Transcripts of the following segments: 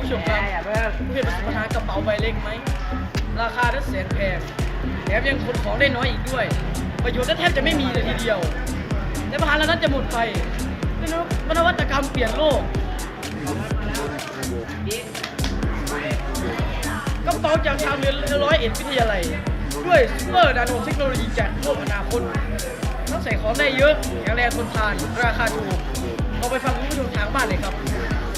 ผู้ชมครับผู้เห็นประสบปัญหากระเป๋าใบเล็กไหม ราคานั้นแสนแพงแถมยังขนของได้น้อยอีกด้วย ประโยชน์แทบจะไม่มีเลยทีเดียวและปัญหาเหล่านั้นจะหมดไปด้วยนวัตกรรมเปลี่ยนโลกกระเป๋าจากชาวเรือนร้อยเอ็ดวิทยาลัย ด้วยซูเปอร์นาโนเทคโนโลยีจากโลกอนาคตต้องใส่ของได้เยอะแข็งแรงทนทาน ราคาถูก เอาไปฟังคุณผู้ชมทางบ้านเลยครับ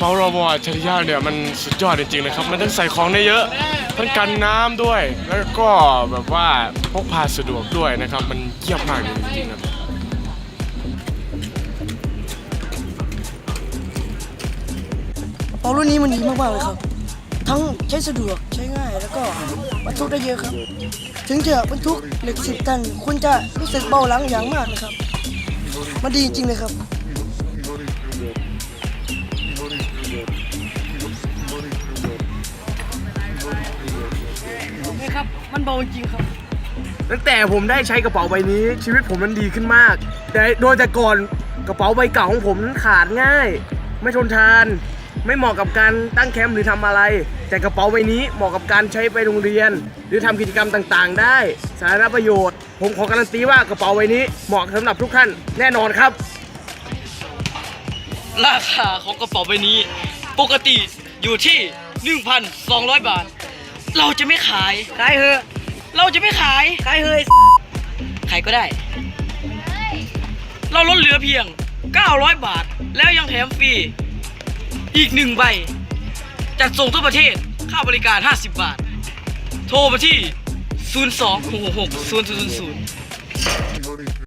ยครับใส่ได้เยอะจริงกระเป๋าบออัจฉริยะเนี่ยมันสุดยอดจริงๆเลยครับ มันทั้งใส่ของได้เยอะทั้งกันน้ำด้วย แล้วก็แบบว่าพกพาสะดวกด้วยนะครับ มันเยี่ยมมากจริงๆครับเปารุ่นนี้มันดีมากๆเลยครับ ทั้งใช้สะดวกใช้ง่ายแล้วก็บรรทุกได้เยอะครับ ถึงจะบรรทุกเหล็กสิบตันคุณจะรู้สึกเบาหลังอย่างมากเลยครับ มันดีจริงเลยครับ มันเบาจริงครับ ตั้งแต่ผมได้ใช้กระเป๋าใบนี้ ชีวิตผมมันดีขึ้นมาก แต่โดยแต่ก่อนกระเป๋าใบเก่าของผมนั้นขาดง่าย ไม่ทนทาน ไม่เหมาะกับการตั้งแคมป์หรือทำอะไร แต่กระเป๋าใบนี้เหมาะกับการใช้ไปโรงเรียน หรือทำกิจกรรมต่างๆ ได้ สาธารณประโยชน์ ผมขอการันตีว่ากระเป๋าใบนี้เหมาะสำหรับทุกท่านแน่นอนครับ ราคาของกระเป๋าใบนี้ ปกติอยู่ที่ 1,200 บาท เราจะไม่ขาย ขายเถอะเราจะไม่ขาย ขายเฮ้ยขายก็ได้ เราลดเหลือเพียง 900 บาท แล้วยังแถมฟรี อีกหนึ่งใบ จัดส่งทั่วประเทศ ค่าบริการ 50 บาท โทรมาที่ 0 2 6 6 0 0 0